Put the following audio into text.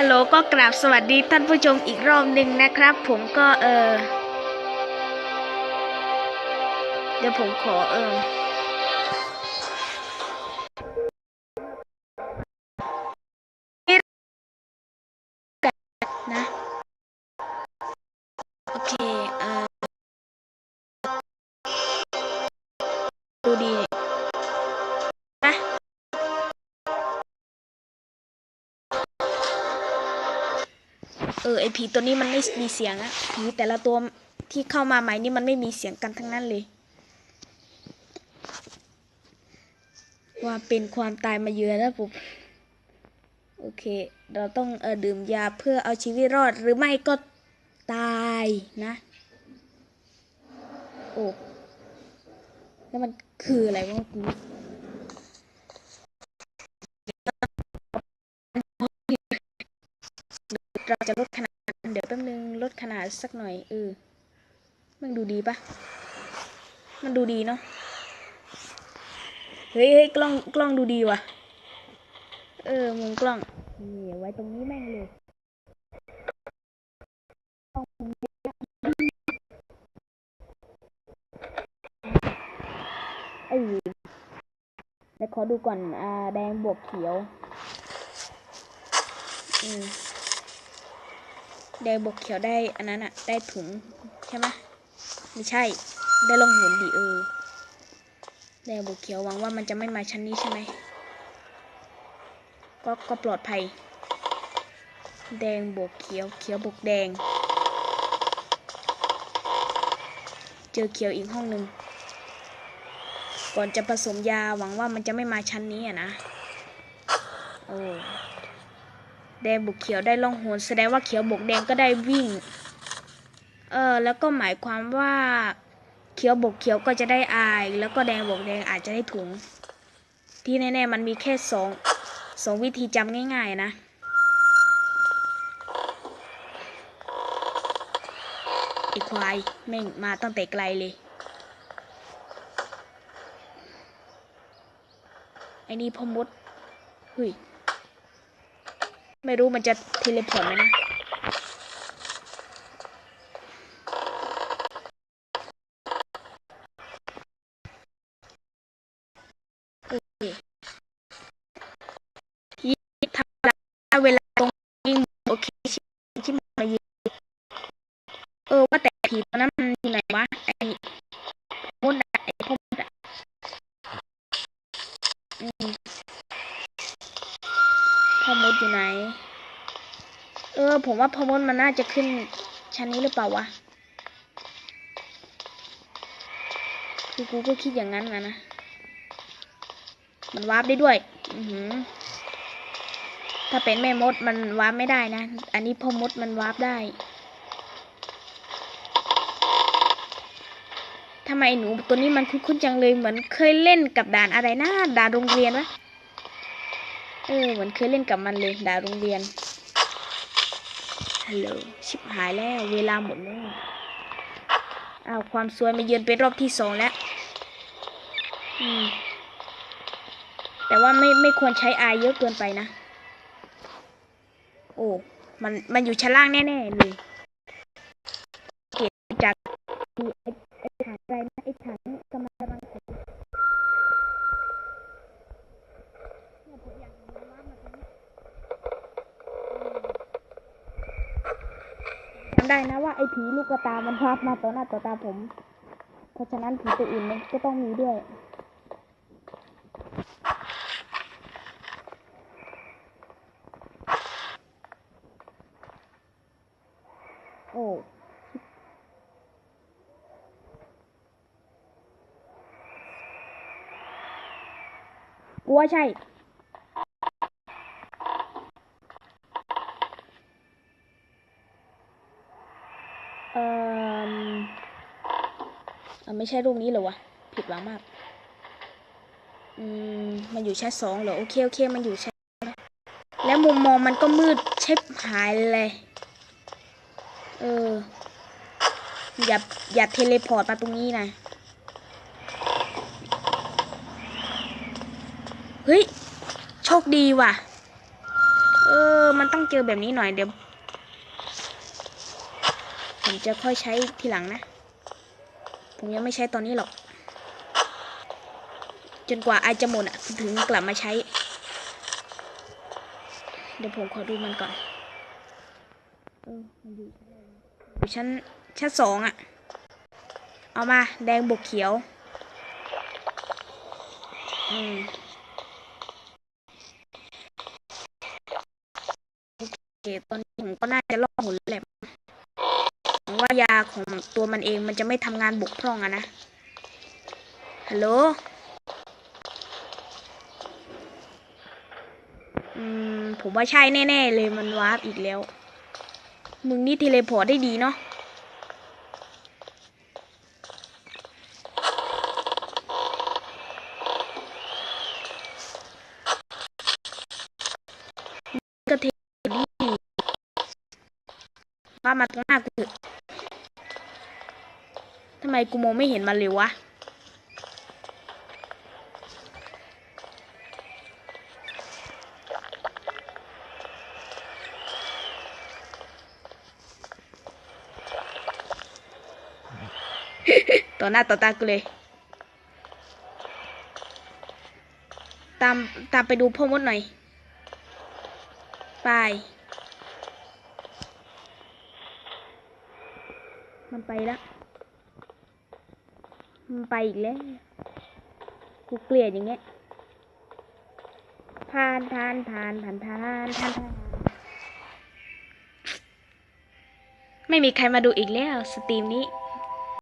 ฮัลโหลก็กราบสวัสดีท่านผู้ชมอีกรอบหนึ่งนะครับ ผมก็เออ เดี๋ยวผมขอเออนะ โอเค เออไอผีตัวนี้มันไม่มีเสียงอะผีแต่ละตัวที่เข้ามาใหม่นี่มันไม่มีเสียงกันทั้งนั้นเลย ว่าเป็นความตายมาเยือนนะปุ๊บโอเค เราต้องเออดื่มยาเพื่อเอาชีวิตรอดหรือไม่ก็ตายนะโอ้แล้วมันคืออะไรวะ เราจะลดขนาด เดี๋ยวแป๊บนึงลดขนาดสักหน่อยเออมันดูดีปะมันดูดีเนาะเฮ้ยเฮ้ยกล้องกล้องดูดีว่ะ เออมุมกล้องนี่ไว้ตรงนี้แม่งเลยไอ้ยเดี๋ยวขอดูก่อน อ่า แดงบวกเขียว อืม แดงบวกเขียวได้อันนั้นอะได้ถุงใช่ไหมไม่ใช่ ได้ลงหุนดีเออแดงบวกเขียวหวังว่ามันจะไม่มาชั้นนี้ใช่ไหมก็ก็ปลอดภัย แดงบวกเขียวเขียวบวกแดง เจอเขียวอีกห้องหนึ่งก่อนจะผสมยาหวังว่ามันจะไม่มาชั้นนี้อะนะโอ้ แดงบวกเขียวได้ล่องหนแสดงว่าเขียวบวกแดงก็ได้วิ่ง เออแล้วก็หมายความว่าเขียวบวกเขียวก็จะได้อาย แล้วก็แดงบวกแดงอาจจะได้ถุง ที่แน่ๆมันมีแค่สองสองวิธีจำง่ายๆนะไอควายแม่งมาตั้งแต่ไกลเลยไอ้นี่พ่อมดเฮ้ย ไม่รู้มันจะเทเลพอร์ตไหมนะเคยิงทำเวลาตรงยิงโอเคชิชิมายิงเออว่าแต่ผีตัวนั้นมันอยู่ไหนวะไอ้มดอะไอ้พ่อมดอะ อมพ่อมดอยู่ไหน เออ ผมว่าพอมดมันน่าจะขึ้นชั้นนี้หรือเปล่าวะ คือกูก็คิดอย่างนั้นนะนะ มันวาร์ปได้ด้วย อือหือ ถ้าเป็นแม่มดมันวาร์ปไม่ได้นะ อันนี้พอมดมันวาร์ปได้ทำไมหนูตัวนี้มันคุ้นๆจังเลยเหมือนเคยเล่นกับด่านอะไรนะด่านโรงเรียนวะ เออเหมือนเคยเล่นกับมันเลยด่าโรงเรียนฮัลโหลชิบหายแล้ว เวลาหมดแล้วอ้าวความสวยมาเยือนเป็นรอบที่สองแล้วอืมแต่ว่าไม่ไม่ควรใช้อายเยอะเกินไปนะ โอ้ มันมันอยู่ชั้นล่างแน่ ๆ เลยเก็บจากไอ้ไอ้ถังอะไรนะไอ้ถังกำลังกำลังเนี่ยผมอยากเห็นว่ามันเป็นจำได้นะว่าไอ้ผีลูกกระตา มันพาดมาต่อหน้าต่อตาผม เพราะฉะนั้นผีตัวอื่นมันก็ต้องมีด้วย โอ้กูว่าใช่ เอ่อไม่ใช่รูปนี้เหรอวะ ผิดหวังมาก อืม มันอยู่ชั้นสองเหรอ โอเค โอเค มันอยู่ชั้นแล้วมุมมองมันก็มืดเช็บหายเลย เออ อย่า อย่าเทเลพอร์ตมาตรงนี้นะ เฮ้ย โชคดีว่ะ เออ มันต้องเจอแบบนี้หน่อยเดี๋ยว ผมจะค่อยใช้ทีหลังนะ ผมยังไม่ใช้ตอนนี้หรอก จนกว่าไอจะหมดอะ ถึงกลับมาใช้ เดี๋ยวผมขอดูมันก่อนเออมันอยู่ชั้นชั้นสองอะ เอามา แดงบวกเขียว อืมโอเคตอนนี้ผมก็น่าจะลองหนแหละห ว่ายาของตัวมันเองมันจะไม่ทำงานบกพร่องอะนะ ฮัลโหล อืม ผมว่าใช่แน่ ๆ เลยมันวาร์ปอีกแล้ว มึงนี่เทเลพอร์ตได้ดีเนาะก็เทดีว่ามาตรงหน้ากูำไมกูมองไม่เห็นมันเลยวะ ต่อหน้าต่อตากูเลย ตามตามไปดูพ่อมดหน่อย ไปมันไปแล้ว มันไปอีกแล้ว กูเกลียดอย่างเงี้ยผ่านผ่านผ่านผ่านผ่านผ่านผ่านไม่มีใครมาดูอีกแล้ว สตรีมนี้